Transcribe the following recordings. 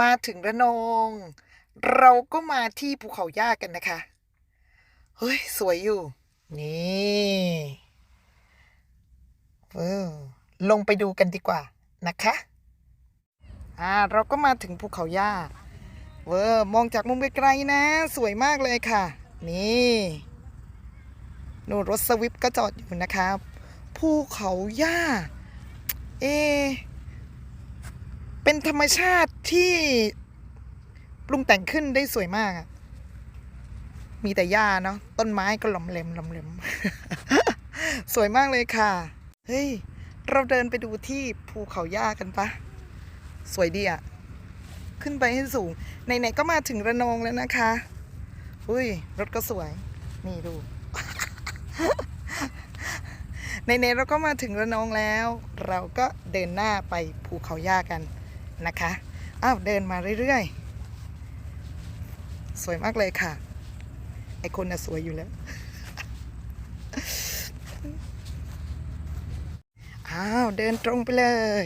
มาถึงระนอง เราก็มาที่ภูเขาย่ากันนะคะ เฮ้ย สวยอยู่ นี่เออลงไปดูกันดีกว่านะคะ อ่า เราก็มาถึงภูเขาย่าเวอร์มองจากมุมไกลๆนะ สวยมากเลยค่ะ นี่นู่นรถสวิฟต์ก็จอดอยู่นะครับ ภูเขาย่าเอ เป็นธรรมชาติที่ปรุงแต่งขึ้นได้สวยมากอะมีแต่หญ้าเนาะต้นไม้ก็หลอมเหลมหลอมเหลมสวยมากเลยค่ะ เฮ้ย เราเดินไปดูที่ภูเขาย่ากันปะ สวยดีอะขึ้นไปให้สูงไหนๆก็มาถึงระนองแล้วนะคะ อุ้ย รถก็สวย นี่ดูไหนๆเราก็มาถึงระนองแล้ว เราก็เดินหน้าไปภูเขาย่ากัน นะคะอ้าวเดินมาเรื่อยๆ สวยมากเลยค่ะ ไอคนน่ะสวยอยู่แล้วอ้าวเดินตรงไปเลย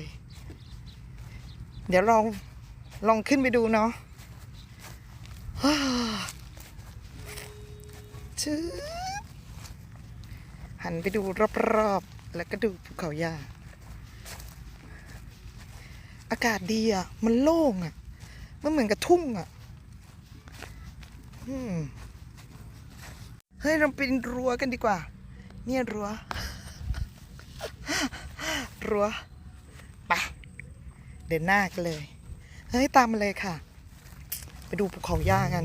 เดี๋ยวลองลองขึ้นไปดูเนาะชื่อหันไปดูรอบๆ แล้วก็ดูภูเขาย่า อากาศดีอะ มันโล่งอะ มันเหมือนกับทุ่งอะเฮ้ย เราเป็นรั้วกันดีกว่า เนี่ยรั้ว รั้วไปเดินหน้ากันเลย เฮ้ย ตามมาเลยค่ะ ไปดูภูเขาย่ากัน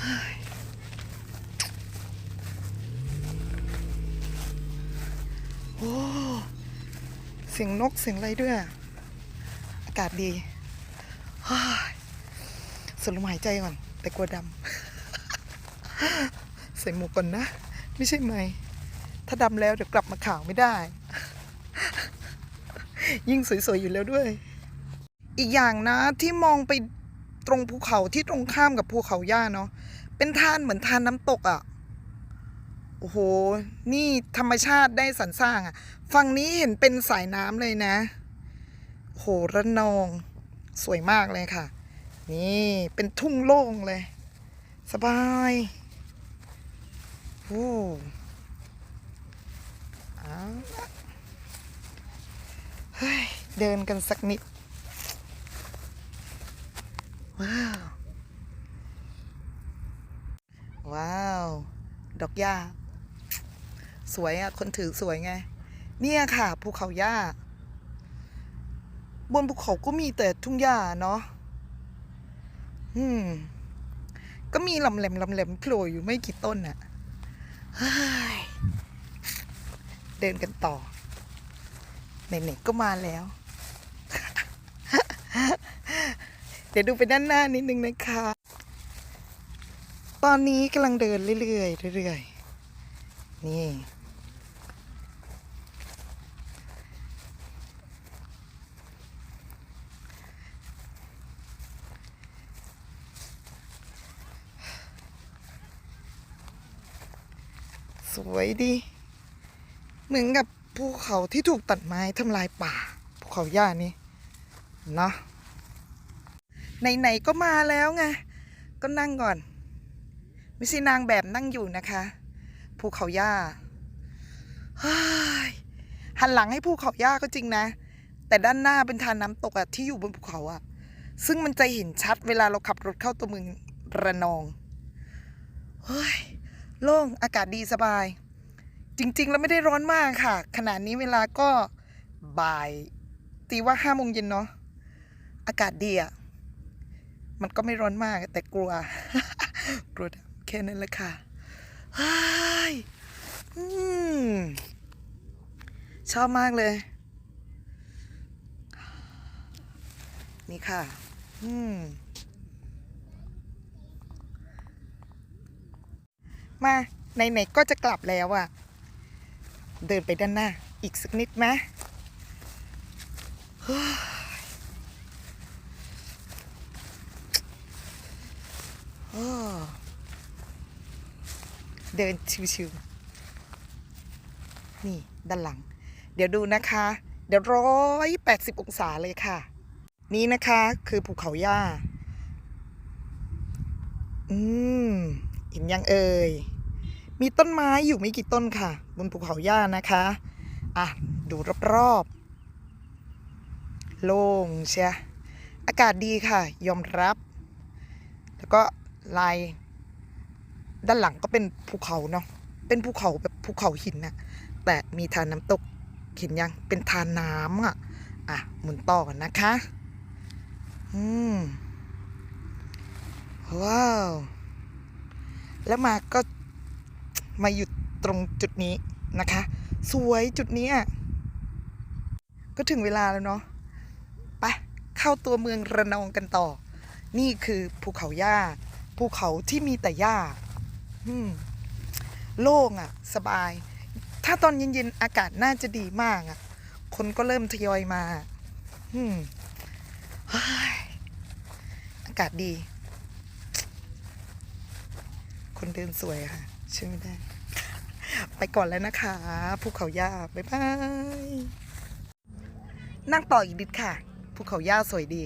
เฮ้โอ้ เสียงนกเสียงอะไรด้วยากาศดีสูดลมหายใจก่อน แต่กลัวดำ ใส่หมวกก่อนนะ ไม่ใช่ไหม ถ้าดำแล้วเดี๋ยวกลับมาขาวไม่ได้ ยิ่งสวยๆอยู่แล้วด้วย อีกอย่างนะที่มองไปตรงภูเขาที่ตรงข้ามกับภูเขาย่าเนาะเป็นทานเหมือนทานน้ำตกอะ่ะโอ้โห นี่ธรรมชาติได้สรรสร้างอะ่ะ ฝั่งนี้เห็นเป็นสายน้ำเลยนะ โอ้โหระนอง สวยมากเลยค่ะ นี่เป็นทุ่งโล่งเลย สบายโอ้เอาเฮ้ยเดินกันสักนิด ว้าว ว้าว ดอกหญ้า สวยอะ คนถือสวยไง เนี่ยค่ะ ภูเขาหญ้า บนภูเขาก็มีแต่ทุ่งหญ้าเนาะอืม ก็มีลำแหลมลำแหลมโผล่อยู่ไม่กี่ต้นน่ะเฮ้ยเดินกันต่อไหนๆก็มาแล้ว เดี๋ยวดูไปด้านหน้านิดนึงนะคะ ตอนนี้กำลังเดินเรื่อยๆเรื่อยๆนี่ สวยดี เหมือนกับภูเขาที่ถูกตัดไม้ทำลายป่า ภูเขาหญ้านี่เนาะไหนๆก็มาแล้วไง ก็นั่งก่อน ไม่ใช่นางแบบนั่งอยู่นะคะ ภูเขาหญ้าฮ้ยหันหลังให้ภูเขาหญ้าก็จริงนะ แต่ด้านหน้าเป็นทานน้ำตกอะที่อยู่บนภูเขาอะซึ่งมันจะเห็นชัดเวลาเราขับรถเข้าตัวเมืองระนองเฮ้ย โล่งอากาศดีสบาย จริง ๆ แล้วไม่ได้ร้อนมากค่ะขนาดนี้เวลาก็บ่าย ตีว่าห้าโมงเย็นเนาะอากาศดีอะมันก็ไม่ร้อนมากแต่กลัว กลัวแค่นั้นแหละค่ะเฮ้ยชอบมากเลย นี่ค่ะ อืม มาไหนๆก็จะกลับแล้วอะเดินไปด้านหน้า อีกสักนิดไหมเฮ้ยโอ้เดินชิวๆ นี่ ด้านหลัง เดี๋ยวดูนะคะ เดี๋ยวร้อยแปดสิบองศาเลยค่ะ นี้นะคะคือภูเขาหญ้า อืม เห็นยังเอ่ย มีต้นไม้อยู่ไม่กี่ต้นค่ะ บนภูเขาหญ้านะคะ อะ ดูรอบๆ โล่งเชียอากาศดีค่ะ ยอมรับ แล้วก็ลาย ด้านหลังก็เป็นภูเขาเนาะ เป็นภูเขาแบบภูเขาหินน่ะแต่มีทานน้ำตก เห็นยัง เป็นทานน้ำอะ อะ หมุนต่อกันนะคะ อืม ว้าว แล้วมาก็มาหยุดตรงจุดนี้นะคะ สวยจุดนี้ก็ถึงเวลาแล้วเนาะไปเข้าตัวเมืองระนองกันต่อ นี่คือภูเขาหญ้า ภูเขาที่มีแต่หญ้าอืมโล่งอะ่ะ สบาย ถ้าตอนเย็นๆอากาศน่าจะดีมากอะ่ะ คนก็เริ่มทยอยมา อืมอากาศดี คนเดินสวยค่ะช่ไม่ได้ ไปก่อนแล้วนะคะภูเขาย่าบ๊ายบายนั่งต่ออีกนิดค่ะภูเขาย่าสวยดี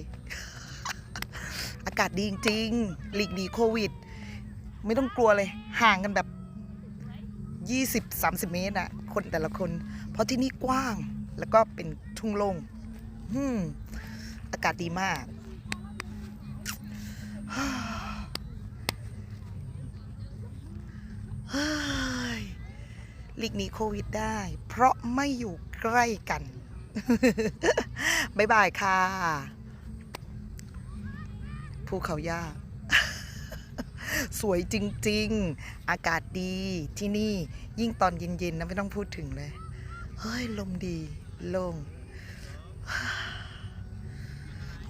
อากาศดีจริงๆหลีกหนีโควิด ไม่ต้องกลัวเลย ห่างกันแบบ 20-30 เมตรอะคนแต่ละคน เพราะที่นี่กว้างแล้วก็เป็นทุ่งโล่งอากาศดีมาก เฮ้ย หลีกหนีโควิดได้ เพราะไม่อยู่ใกล้กัน บ๊ายบายค่ะ ภูเขาย่าสวยจริง ๆ อากาศดีที่นี่ยิ่งตอนเย็น ๆนะไม่ต้องพูดถึงเลย เฮ้ย ลมดีล่ง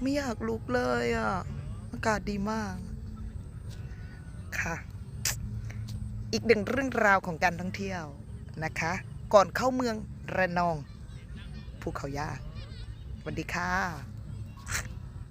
ไม่อยากลุกเลยอะ อากาศดีมาก ค่ะ อีกหนึ่งเรื่องราวของการท่องเที่ยว นะคะ ก่อนเข้าเมืองระนองภูเขาย่าสวัสดีค่ะ